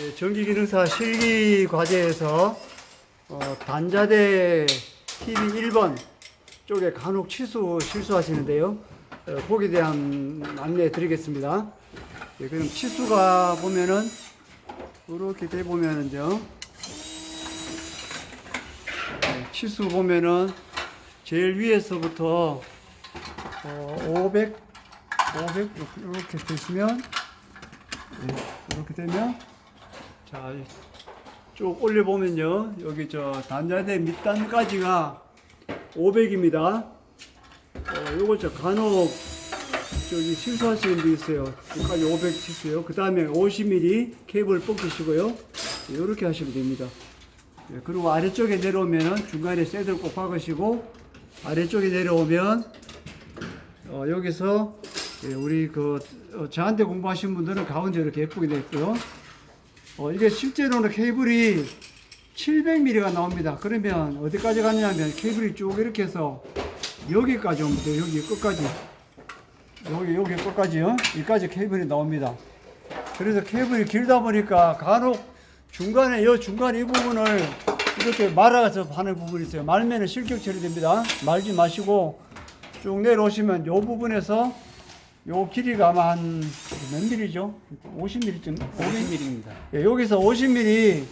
예, 전기기능사 실기 과제에서 어, 단자대 TV 1번 쪽에 간혹 치수 실수하시는데요. 어, 거기에 대한 안내 드리겠습니다. 예, 그럼 치수가 보면은 이렇게 돼 보면은요. 예, 치수 보면은 제일 위에서부터 어, 500, 500 이렇게 되시면 예, 이렇게 되면 자, 쭉 올려보면요. 여기 저 단자대 밑단까지가 500입니다. 어, 요거 저 간혹 저기 실수하시는 분 있어요. 여기까지 500 치수요. 그 다음에 50mm 케이블 뽑으시고요. 이렇게 하시면 됩니다. 예, 그리고 아래쪽에 내려오면은 중간에 새들 꼭 박으시고 아래쪽에 내려오면 어, 여기서 예, 우리 그 어, 저한테 공부하신 분들은 가운데 이렇게 예쁘게 있고요. 어, 이게 실제로는 케이블이 700mm가 나옵니다. 그러면 어디까지 가냐면 케이블이 쭉 이렇게 해서 여기까지 돼요. 여기 끝까지. 여기, 여기 끝까지요. 여기까지 케이블이 나옵니다. 그래서 케이블이 길다 보니까 간혹 중간에, 이 중간 이 부분을 이렇게 말아서 하는 부분이 있어요. 말면은 실격 처리됩니다. 말지 마시고 쭉 내려오시면 이 부분에서 요 길이가 아마 한 몇 밀리죠? 50mm쯤? 50mm입니다. 예, 여기서 50mm,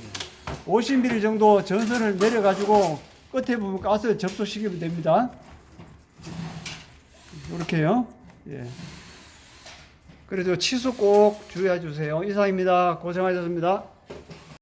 50mm 정도 전선을 내려가지고 끝에 부분 가스에 접촉시키면 됩니다. 이렇게요. 예. 그래도 치수 꼭 주의해 주세요. 이상입니다. 고생하셨습니다.